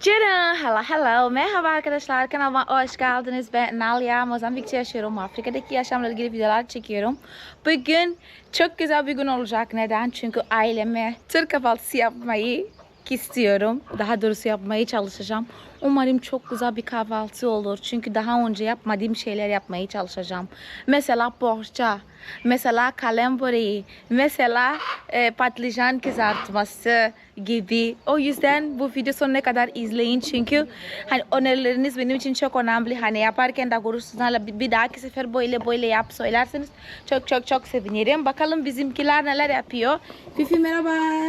Canım, hello hello. Merhaba arkadaşlar kanalıma hoş geldiniz. Ben Nalia, Mozambik'te yaşıyorum. Afrika'daki yaşamla ilgili videolar çekiyorum. Bugün çok güzel bir gün olacak. Neden? Çünkü aileme Türk kahvaltısı yapmayı istiyorum. Daha doğrusu yapmaya çalışacağım. Umarım çok güzel bir kahvaltı olur. Çünkü daha önce yapmadığım şeyler yapmaya çalışacağım. Mesela poğaça, mesela kalem böreği, mesela e, patlıcan kızartması gibi. O yüzden bu video sonuna kadar izleyin. Çünkü hani önerileriniz benim için çok önemli. Hani yaparken de görürsünüz. Hala bir, dahaki sefer böyle böyle yap söylerseniz çok çok çok sevinirim. Bakalım bizimkiler neler yapıyor. Fifi merhaba.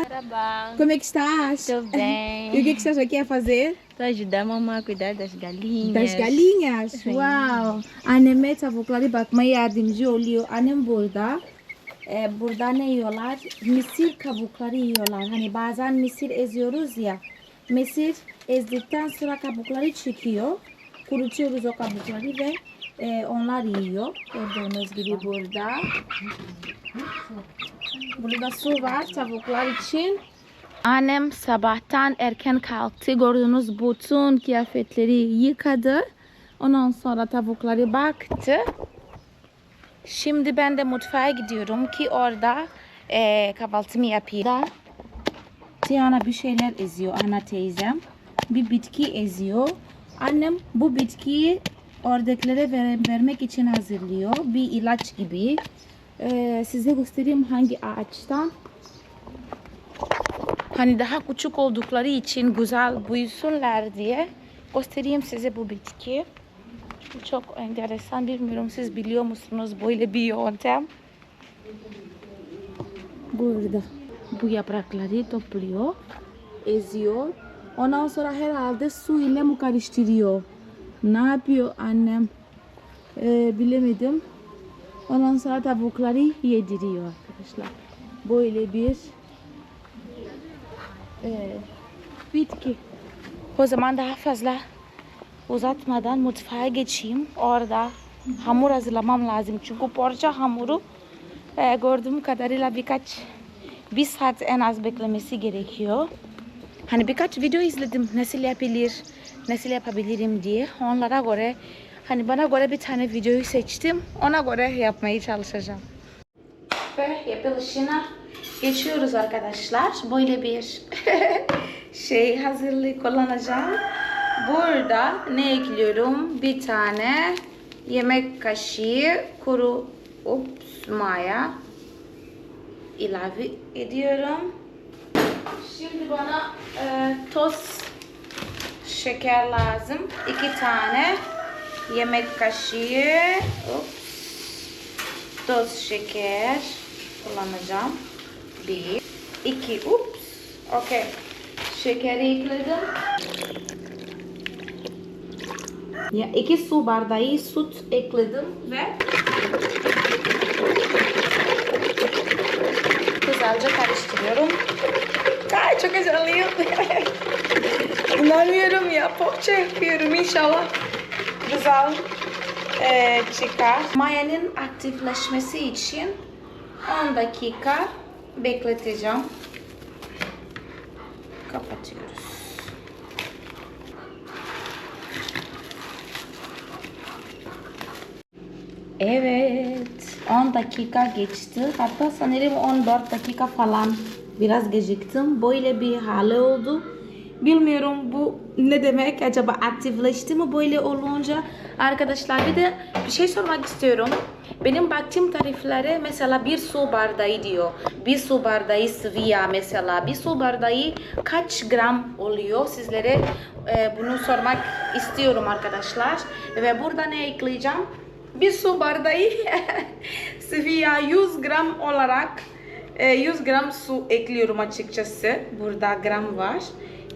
Merhaba, Como é que estás? tudo bem? E o que, é que estás aqui a fazer? Tô ajudando a mamãe a cuidar das galinhas. Das galinhas. Wow. Anneme tavukları bakmaya yardımcı oluyor. Annem burada. Ee, burada ne yiyorlar? Mısır kabukları yiyorlar. Hani bazen mısır eziyoruz ya. Mısır ezdikten sonra kabukları çıkıyor. Kurutuyoruz o kabukları ve e, onlar yiyor. Gördüğünüz gibi burada. Burada su var tavuklar için. Annem sabahtan erken kalktı. Gördüğünüz bütün kıyafetleri yıkadı. Ondan sonra tavukları baktı. Şimdi ben de mutfağa gidiyorum ki orada eee kahvaltımı yapayım. Da Tiana bir şeyler eziyor ana teyzem. Bir bitki eziyor. Annem bu bitkiyi oradakilere ver- vermek için hazırlıyor. Bir ilaç gibi. Eee, size göstereyim hangi ağaçtan. Hani daha küçük oldukları için güzel büyüsünler diye göstereyim size bu bitki. Bu çok enteresan. Bilmiyorum siz biliyor musunuz böyle bir yöntem. Burada bu yaprakları topluyor, eziyor. Ondan sonra herhalde su ile mi karıştırıyor? Ne yapıyor annem? Ee, bilemedim. Ondan sonra tavukları yediriyor arkadaşlar. Böyle bir e, bitki. O zaman daha fazla uzatmadan mutfağa geçeyim. Orada hamur hazırlamam lazım. Çünkü poğaça hamuru e, gördüğüm kadarıyla birkaç bir saat en az beklemesi gerekiyor. Hani birkaç video izledim nasıl yapılır, nasıl yapabilirim diye. Onlara göre hani bana göre bir tane videoyu seçtim. Ona göre yapmaya çalışacağım. Ve yapılışına geçiyoruz arkadaşlar. Böyle bir şey hazırlık kullanacağım. Burada ne ekliyorum? Bir tane yemek kaşığı kuru ups, maya ilave ediyorum. Şimdi bana e, toz şeker lazım. İki tane yemek kaşığı ups, toz şeker kullanacağım. Bir, iki, ups. Okey. Şekeri ekledim. Ya iki su bardağı süt ekledim ve güzelce karıştırıyorum. Ay çok heyecanlıyım. İnanmıyorum ya. Poğaça yapıyorum inşallah. Güzel eee, çıkar. Mayanın aktifleşmesi için 10 dakika bekleteceğim. Kapatıyoruz. Evet. 10 dakika geçti. Hatta sanırım 14 dakika falan. Biraz geciktim. Böyle bir hali oldu. Bilmiyorum bu ne demek acaba aktifleşti mi böyle olunca arkadaşlar bir de bir şey sormak istiyorum benim baktığım tariflere mesela bir su bardağı diyor bir su bardağı sıvı yağ mesela bir su bardağı kaç gram oluyor sizlere e, bunu sormak istiyorum arkadaşlar ve burada ne ekleyeceğim bir su bardağı sıvı yağ 100 gram olarak e, 100 gram su ekliyorum açıkçası burada gram var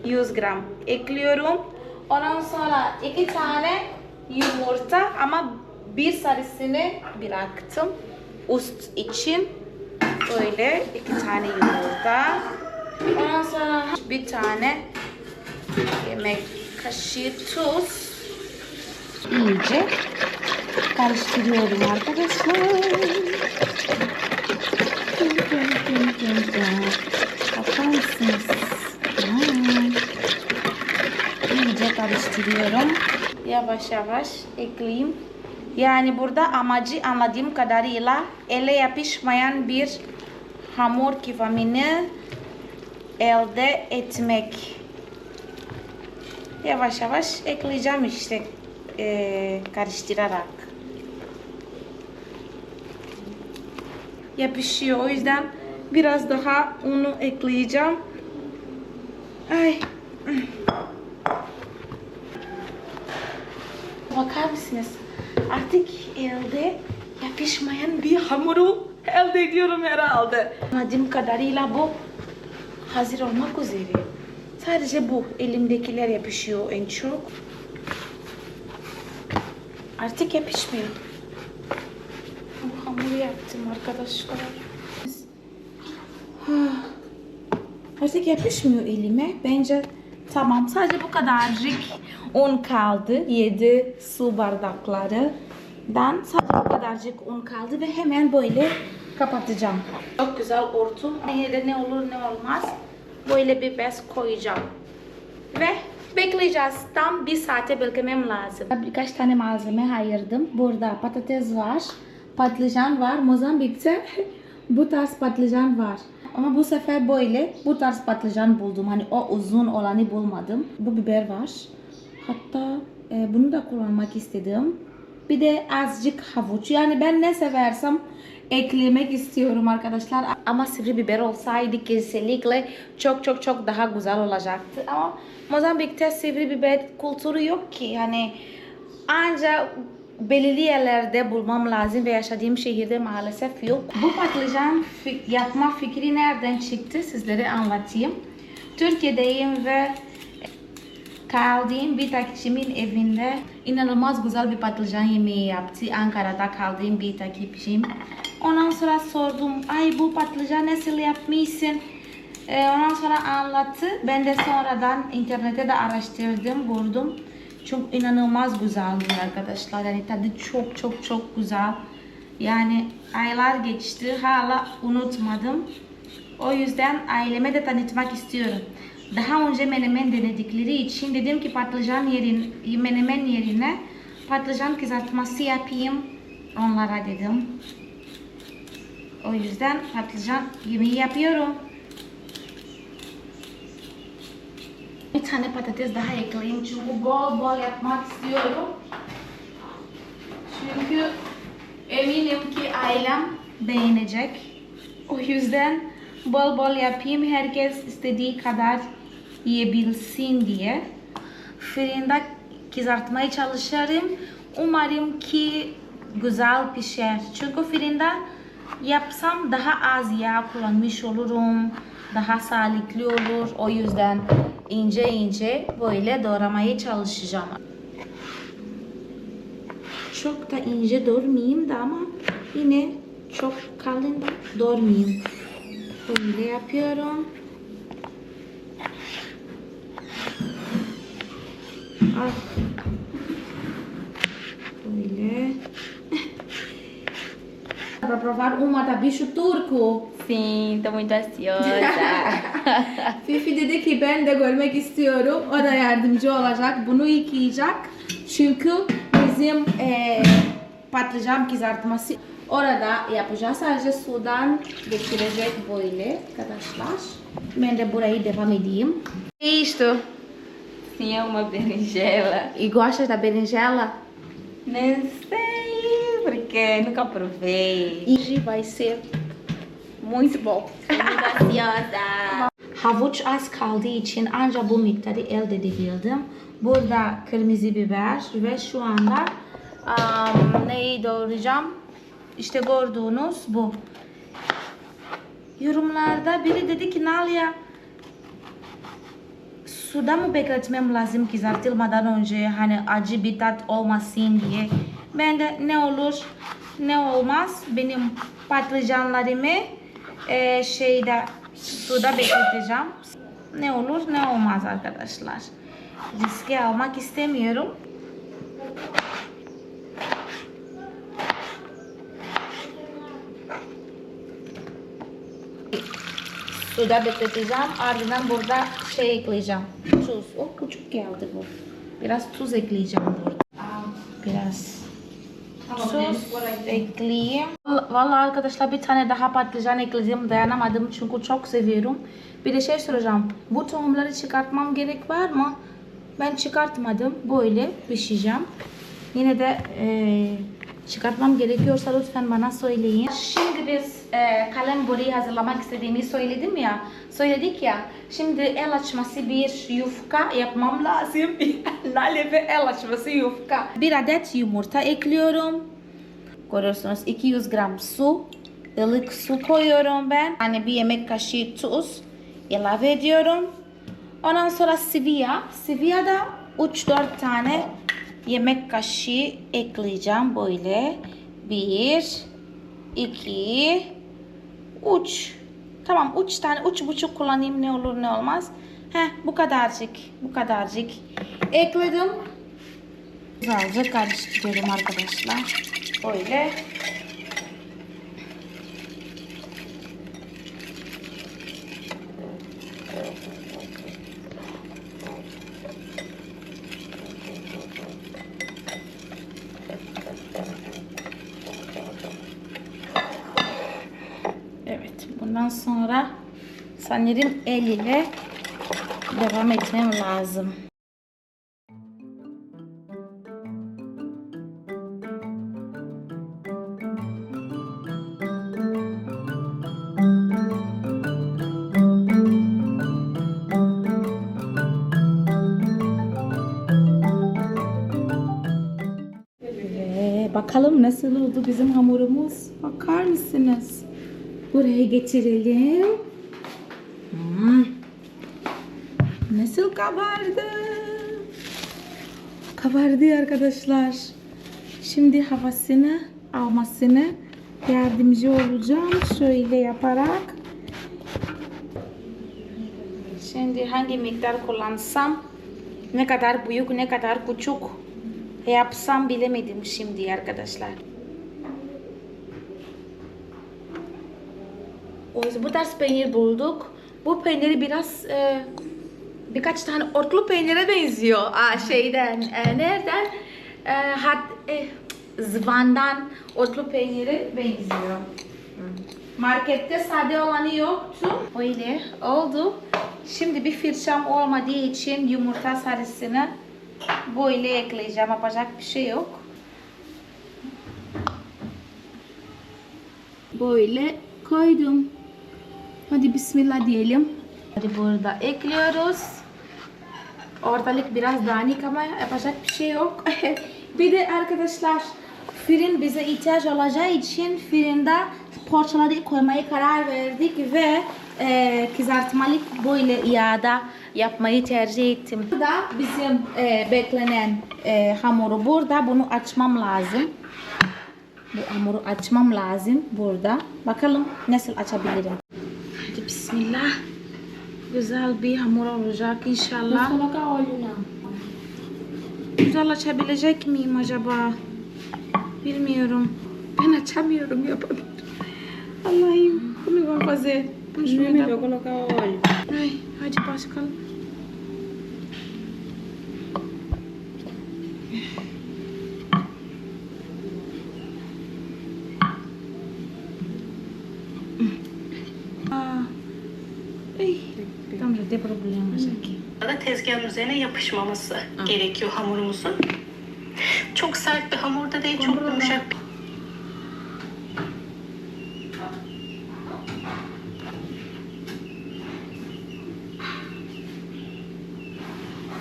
100 gram ekliyorum. Ondan sonra iki tane yumurta ama bir sarısını bıraktım üst için. Böyle iki tane yumurta. Ondan sonra bir tane yemek kaşığı tuz. İyice karıştırıyorum arkadaşlar. Bakar mısınız? İyice karıştırıyorum. Yavaş yavaş ekleyeyim. Yani burada amacı anladığım kadarıyla ele yapışmayan bir hamur kıvamını elde etmek. Yavaş yavaş ekleyeceğim işte eee, karıştırarak. Yapışıyor o yüzden biraz daha unu ekleyeceğim. Ay. Bakar mısınız? Artık elde yapışmayan bir hamuru elde ediyorum herhalde. Anladığım kadarıyla bu hazır olmak üzere. Sadece bu elimdekiler yapışıyor en çok. Artık yapışmıyor. Bu hamuru yaptım arkadaşlar. Artık yapışmıyor elime. Bence tamam. Sadece bu kadarcık un kaldı. 7 su bardaklarından sadece bu kadarcık un kaldı ve hemen böyle kapatacağım. Çok güzel ortu. Yine de ne olur ne olmaz. Böyle bir bez koyacağım. Ve bekleyeceğiz. Tam bir saate beklemem lazım. Birkaç tane malzeme ayırdım. Burada patates var, patlıcan var. Mozambik'te bu tarz patlıcan var. Ama bu sefer böyle bu tarz patlıcan buldum. Hani o uzun olanı bulmadım. Bu biber var. Hatta e, bunu da kullanmak istedim. Bir de azıcık havuç. Yani ben ne seversem eklemek istiyorum arkadaşlar. Ama sivri biber olsaydı kesinlikle çok çok çok daha güzel olacaktı. Ama Mozambik'te sivri biber kültürü yok ki. Yani ancak belirli yerlerde bulmam lazım ve yaşadığım şehirde maalesef yok. Bu patlıcan yapma fikri nereden çıktı sizlere anlatayım. Türkiye'deyim ve kaldığım bir takipçimin evinde inanılmaz güzel bir patlıcan yemeği yaptı. Ankara'da kaldığım bir takipçim. Ondan sonra sordum, ay bu patlıcan nasıl yapmışsın? Ee, ondan sonra anlattı. Ben de sonradan internette de araştırdım, buldum. Çok inanılmaz güzeldi arkadaşlar. Yani tadı çok çok çok güzel. Yani aylar geçti, hala unutmadım. O yüzden aileme de tanıtmak istiyorum. Daha önce menemen denedikleri için dedim ki patlıcan yerin, menemen yerine patlıcan kızartması yapayım onlara dedim. O yüzden patlıcan yemeği yapıyorum. Bir tane patates daha ekleyeyim çünkü bol bol yapmak istiyorum. Çünkü eminim ki ailem beğenecek. O yüzden bol bol yapayım herkes istediği kadar yiyebilsin diye. Fırında kızartmaya çalışırım. Umarım ki güzel pişer. Çünkü fırında yapsam daha az yağ kullanmış olurum. Daha sağlıklı olur. O yüzden ince ince böyle doğramaya çalışacağım. Çok da ince doğramayayım da ama yine çok kalın da. Böyle yapıyorum. Ay. Böyle. Para provar uma da bicho turco. Sim, tô muito ansiosa. Fifi dedi ki ben de görmek istiyorum. O da yardımcı olacak. Bunu yıkayacak. Çünkü bizim eee patlıcan kızartması orada yapacağız. Sadece sudan geçirecek böyle arkadaşlar. Ben de burayı devam edeyim. E isto? Sim, é uma berinjela. E gosta da berinjela? Nem sei, porque nunca provei. Hoje vai ser Muito bom. Ansiosa. Havuç az kaldığı için ancak bu miktarı elde edebildim. Burada kırmızı biber ve şu anda am, neyi doğrayacağım? İşte gördüğünüz bu. Yorumlarda biri dedi ki Nalia suda mı bekletmem lazım kızartılmadan önce hani acı bir tat olmasın diye. Ben de ne olur ne olmaz benim patlıcanlarımı e, şeyde suda bekleteceğim. Ne olur ne olmaz arkadaşlar. Riske almak istemiyorum. Suda bekleteceğim. Ardından burada şey ekleyeceğim. Tuz. O küçük geldi bu. Biraz tuz ekleyeceğim burada. Biraz tuz ekleyeyim. Vallahi arkadaşlar bir tane daha patlıcan ekledim. Dayanamadım çünkü çok seviyorum. Bir de şey soracağım. Bu tohumları çıkartmam gerek var mı? Ben çıkartmadım. Böyle pişeceğim. Yine de e, çıkartmam gerekiyorsa lütfen bana söyleyin. Şimdi biz e, kalem böreği hazırlamak istediğimi söyledim ya. Söyledik ya. Şimdi el açması bir yufka yapmam lazım. Lale ve el açması yufka. Bir adet yumurta ekliyorum. Görüyorsunuz 200 gram su. ılık su koyuyorum ben. Hani bir yemek kaşığı tuz ilave ediyorum. Ondan sonra. Sıvı yağ da 3-4 tane yemek kaşığı ekleyeceğim böyle. 1 2 3 Tamam 3 tane 3,5 kullanayım ne olur ne olmaz. Heh bu kadarcık bu kadarcık ekledim. Güzelce karıştırıyorum arkadaşlar. Böyle. Evet, bundan sonra sanırım el ile devam etmem lazım. Ve bakalım nasıl oldu bizim hamurumuz. Bakar mısınız? Buraya getirelim. Hmm. Kabardı? Kabardı arkadaşlar. Şimdi havasını almasını yardımcı olacağım. Şöyle yaparak. Şimdi hangi miktar kullansam ne kadar büyük ne kadar küçük yapsam bilemedim şimdi arkadaşlar. O bu tarz peynir bulduk. Bu peyniri biraz e, birkaç tane otlu peynire benziyor. Aa, şeyden, e, nereden? E, hat, e, zıvandan otlu peyniri benziyor. Markette sade olanı yoktu. Öyle oldu. Şimdi bir fırçam olmadığı için yumurta sarısını böyle ekleyeceğim. Yapacak bir şey yok. Böyle koydum. Hadi bismillah diyelim. Hadi burada ekliyoruz. Ortalık biraz dağınık ama yapacak bir şey yok. bir de arkadaşlar fırın bize ihtiyaç olacağı için fırında poğaçaları koymaya karar verdik ve e, kızartmalık böyle yağda yapmayı tercih ettim. Bu da bizim e, beklenen e, hamuru burada. Bunu açmam lazım. Bu hamuru açmam lazım burada. Bakalım nasıl açabilirim. Hadi bismillah. Güzel bir hamur olacak inşallah. Güzel açabilecek miyim acaba? Bilmiyorum. Ben açamıyorum yapamıyorum. Allah'ım bunu vamos fazer? Vamos ver. colocar óleo. Ay, hadi başkalım. Aa, ay, estamos a ter problemas aqui. da tezgahın üzerine yapışmaması gerekiyor hamurumuzun. Çok sert bir hamur da değil, çok yumuşak bir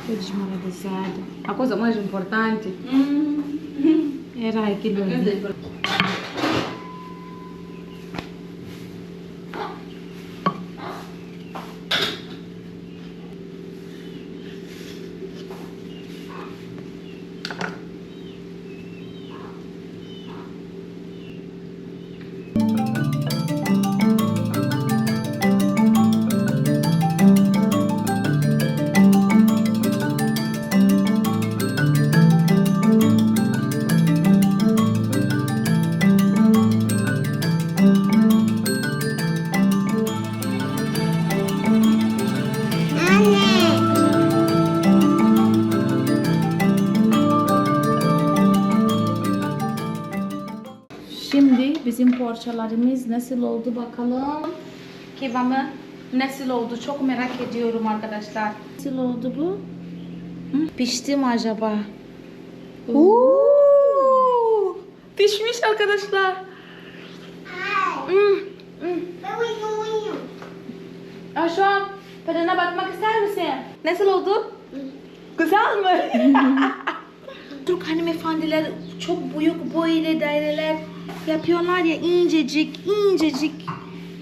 Tô desmoralizada. A coisa mais importante era aquilo poğaçalarımız nasıl oldu bakalım. Kebabı nasıl oldu çok merak ediyorum arkadaşlar. Nasıl oldu bu? Hı? Pişti mi acaba? Oo! Pişmiş arkadaşlar. Hmm, hmm. Şu an tadına bakmak ister misin? Nasıl oldu? Güzel mi? Türk hanımefendiler çok büyük böyle daireler yapıyorlar ya incecik incecik.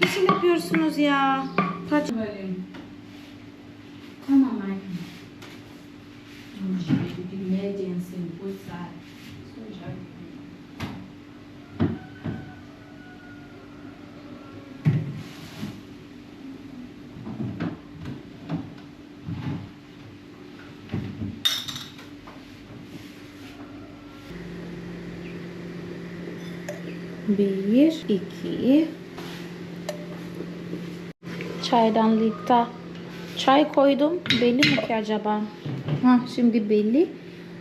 Niçin yapıyorsunuz ya? Kaç Tamam anne. Ne diyorsun bu saat? 2 Çaydanlıkta çay koydum. Belli mi ki acaba? Ha, şimdi belli.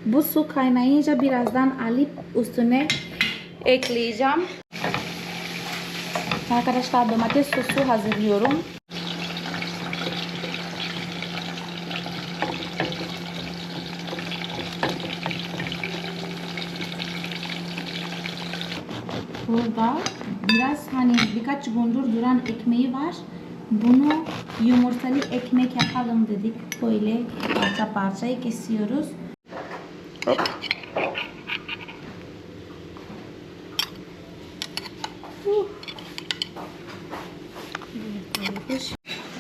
Bu su kaynayınca birazdan alıp üstüne ekleyeceğim. Arkadaşlar domates sosu hazırlıyorum. Burada biraz hani birkaç gündür duran ekmeği var. Bunu yumurtalı ekmek yapalım dedik. Böyle parça parçayı kesiyoruz. Hop.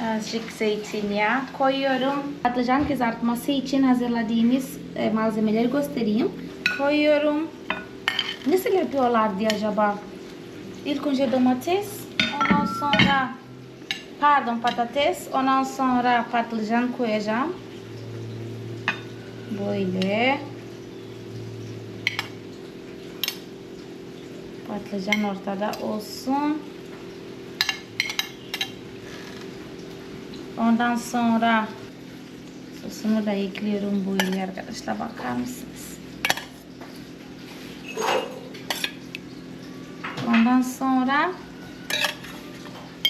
Azıcık zeytinyağı koyuyorum. Patlıcan kızartması için hazırladığımız e, malzemeleri göstereyim. Koyuyorum. Nasıl yapıyorlardı acaba? İlk önce domates, ondan sonra pardon patates, ondan sonra patlıcan koyacağım. Böyle. Patlıcan ortada olsun. Ondan sonra sosumu da ekliyorum böyle arkadaşlar bakar mısınız? Ondan sonra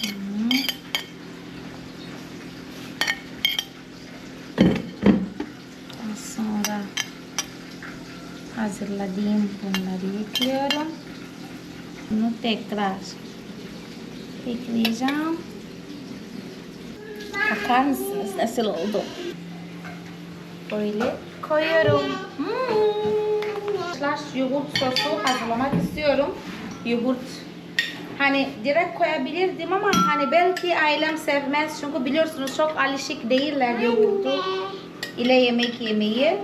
Hmm. Ondan sonra hazırladığım bunları ekliyorum. Bunu tekrar ekleyeceğim. Bakar mısınız nasıl oldu? Böyle koyuyorum. Hmm. Arkadaşlar yoğurt sosu hazırlamak istiyorum. Yoğurt hani direkt koyabilirdim ama hani belki ailem sevmez çünkü biliyorsunuz çok alışık değiller yoğurdu ile yemek yemeyi.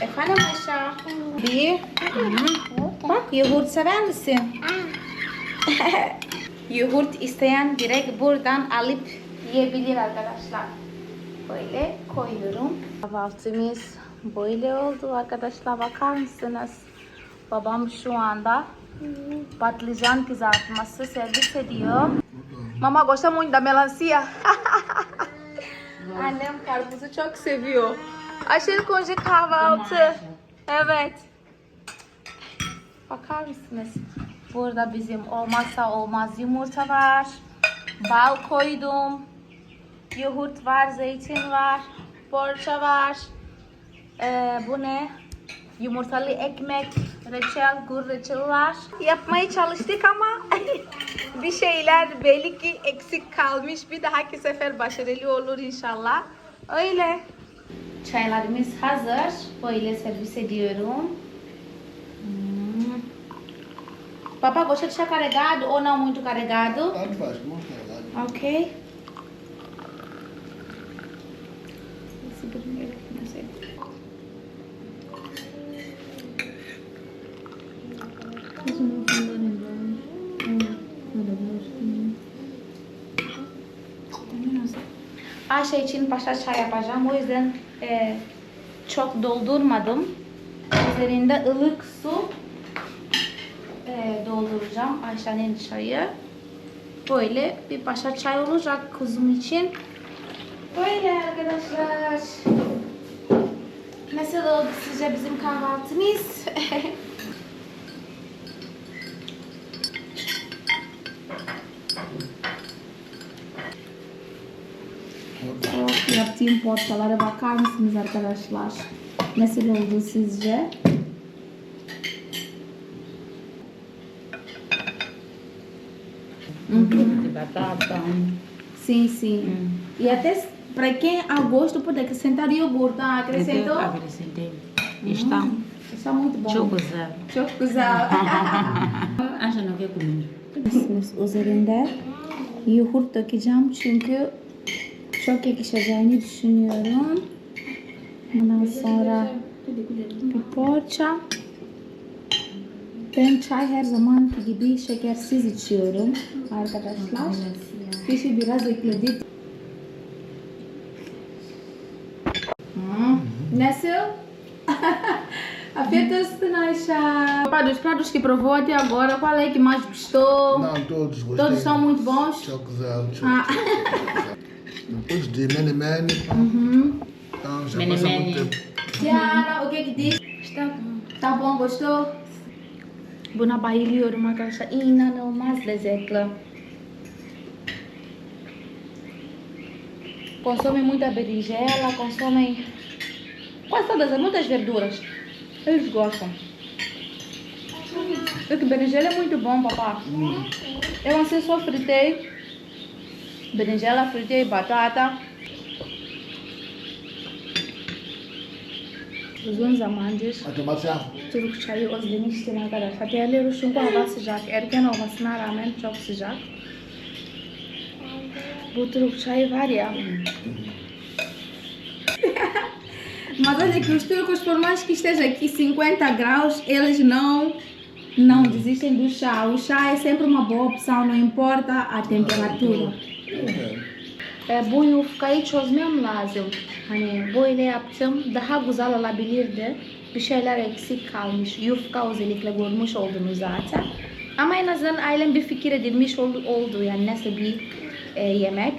Efendim Ayşe? Hı. Bak yoğurt sever misin? yoğurt isteyen direkt buradan alıp yiyebilir arkadaşlar. Böyle koyuyorum. Kahvaltımız böyle oldu arkadaşlar bakar mısınız? Babam şu anda patlıcan kızartması servis ediyor. Mama gosta da melancia. Annem karpuzu çok seviyor. Aşırı konca kahvaltı. Evet. Bakar mısınız? Burada bizim olmazsa olmaz yumurta var. Bal koydum. Yoğurt var, zeytin var. Poğaça var. Ee, bu ne? Yumurtalı ekmek, reçel, gur reçel var. Yapmaya çalıştık ama bir şeyler belli ki eksik kalmış. Bir dahaki sefer başarılı olur inşallah. Öyle. Çaylarımız hazır. Böyle servis ediyorum. Papa, gosta de chá carregado ou não muito carregado? Tanto faz, como quer. Ok. Esse primeiro aqui, não sei. Ayşe için paşa çay yapacağım. O yüzden e, çok doldurmadım. Üzerinde ılık su E, dolduracağım Ayşe'nin çayı. Böyle bir başa çay olacak kuzum için. Böyle arkadaşlar. Nasıl oldu sizce bizim kahvaltımız? yaptığım poğaçalara bakar mısınız arkadaşlar? Nasıl oldu sizce? De batata. Sim, sim. E até para quem a gosto pode acrescentar iogurte. Ah, acrescentou? Acrescentei. Está. Está muito bom. Çok güzel. Aşağı ne koyayım? Bilirsiniz üzerinde yoğurt dökeceğim çünkü çok yakışacağını düşünüyorum. Ondan sonra bir poğaça. Ben çay her zaman gibi şekersiz içiyorum arkadaşlar. Fişi biraz ekledik. Hum, Nasıl? Afeta olsun Ayşe. Pá, dos pratos que provou até agora, qual é que mais gostou? Não, todos gostei. Todos são muito bons? Çok güzel, çok Ah. güzel. Depois de Mene Mene, Uhum. então já Mene passa Mene. muito tempo. Tiara, o que que diz? Está bom. Tá bom, gostou? Buna bayılıyorum arkadaşlar. İnanılmaz lezzetli. Consomem muita berinjela, consomem quase todas, muitas verduras. Eles gostam. Porque berinjela é muito bom, papá. Eu assim só fritei berinjela, fritei batata. Uzun zamandır. Türk çayı özlemiştim arkadaşlar. Diğerleri çünkü hava sıcak. Erken olmasına rağmen çok sıcak. Bu Türk çayı var ya. Mas olha que os turcos, por mais que esteja aqui 50 graus, eles não, não desistem do chá. O chá é sempre uma boa opção, não importa a temperatura. E, bu yufkayı çözmem lazım. Hani böyle yaptım daha güzel olabilirdi. Bir şeyler eksik kalmış. Yufka özellikle görmüş oldunuz zaten. Ama en azından ailem bir fikir edilmiş oldu, yani nasıl bir e, yemek.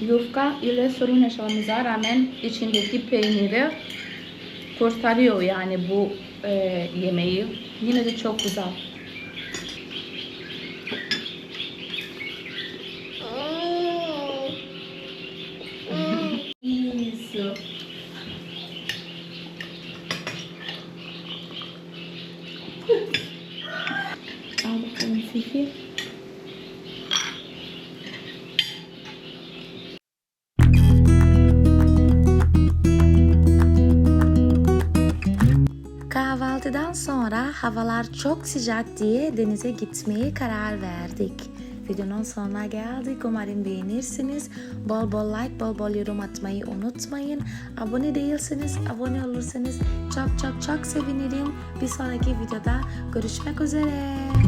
Yufka ile sorun yaşamamıza rağmen içindeki peyniri kurtarıyor yani bu e, yemeği. Yine de çok güzel. 32 Kahvaltıdan sonra havalar çok sıcak diye denize gitmeye karar verdik. Videonun sonuna geldik. Umarım beğenirsiniz. Bol bol like, bol bol yorum atmayı unutmayın. Abone değilseniz, abone olursanız çok çok çok sevinirim. Bir sonraki videoda görüşmek üzere.